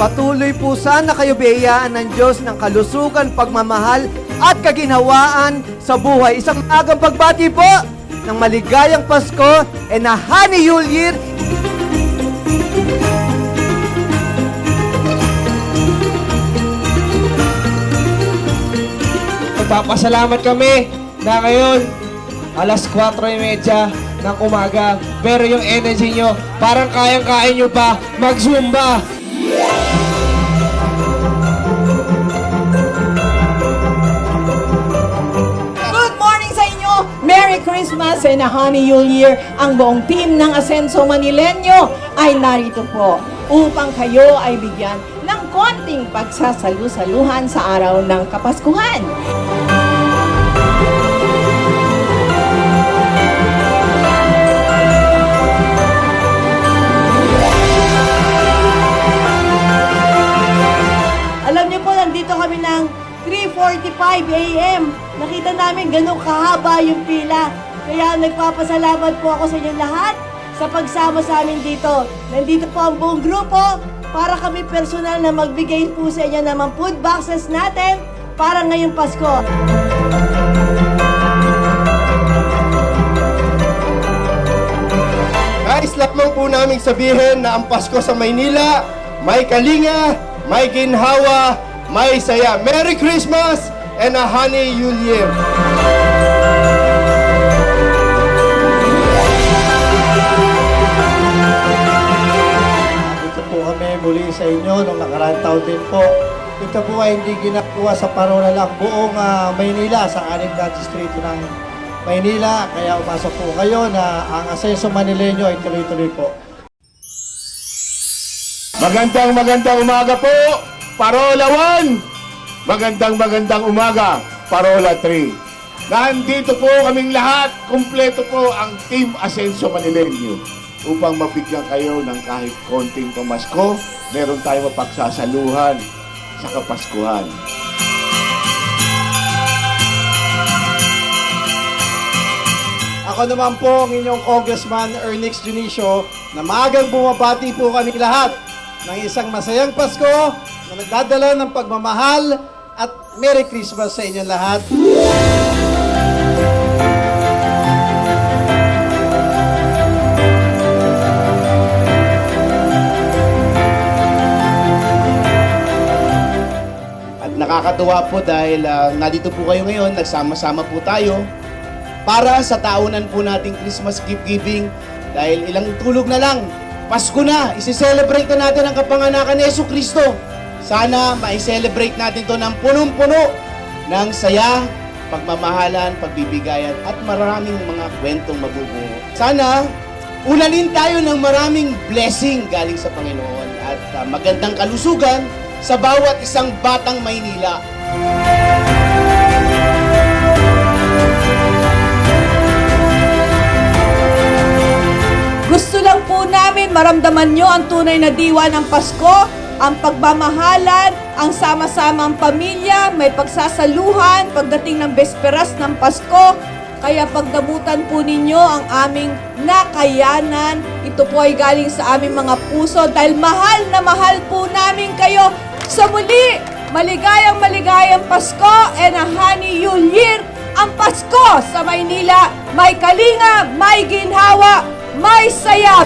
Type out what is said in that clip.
Patuloy po sana kayo biyayaan ng Diyos ng kalusugan, pagmamahal at kaginhawaan sa buhay. Isang agang pagbati po ng maligayang Pasko and a Happy New Year Magpapasalamat kami na ngayon, alas 4.30 ng umaga. Pero yung energy nyo, parang kayang-kaya nyo pa mag-zumba. Merry Christmas and a Honey New Year! Ang buong team ng Asenso Manileño ay narito po upang kayo ay bigyan ng konting pagsasalu-saluhan sa araw ng Kapaskuhan. 3.45 a.m. Nakita namin ganun kahaba yung pila. Kaya nagpapasalamat po ako sa inyo lahat sa pagsama sa amin dito. Nandito po ang buong grupo para kami personal na magbigay po sa inyo mga food boxes natin para ngayong Pasko. Nais lamang po namin sabihin na ang Pasko sa Maynila, may kalinga, may ginhawa, may saya. Merry Christmas and a Honey New Year! Dito po kami muli sa inyo nung nakaraang taon din po. Ito po ay hindi ginagawa sa parola lang buong ah, Maynila sa anim na distrito ng Maynila. Kaya umasok po kayo na ang Asenso Manileño ay tuloy-tuloy po. Magandang magandang umaga po, Parola 1! Magandang magandang umaga, Parola 3. Nandito po kaming lahat, kumpleto po ang Team Asenso Manileño upang mabigyan kayo ng kahit konting pamasko, meron tayong mapagsasaluhan sa Kapaskuhan. Ako naman po ang inyong Congressman Ernix Junicio na maagang bumabati po kami lahat ng isang masayang Pasko na nagdadala ng pagmamahal at Merry Christmas sa inyong lahat. At nakakatuwa po dahil ah, nandito po kayo ngayon, nagsama-sama po tayo para sa taunan po nating Christmas gift giving dahil ilang tulog na lang, Pasko na, isi-celebrate na natin ang kapanganakan ni Yesu Kristo. Sana ma-celebrate natin to ng punong-puno ng saya, pagmamahalan, pagbibigayan at maraming mga kwentong mabubuo. Sana ulanin tayo ng maraming blessing galing sa Panginoon at ah, magandang kalusugan sa bawat isang batang Maynila. Gusto maramdaman nyo ang tunay na diwa ng Pasko, ang pagmamahalan, ang sama-samang pamilya, may pagsasaluhan pagdating ng besperas ng Pasko. Kaya pagdamutan po ninyo ang aming nakayanan. Ito po ay galing sa aming mga puso dahil mahal na mahal po namin kayo. Sa muli, maligayang maligayang Pasko and a Honey New Year! Ang Pasko sa Maynila, may kalinga, may ginhawa, may saya.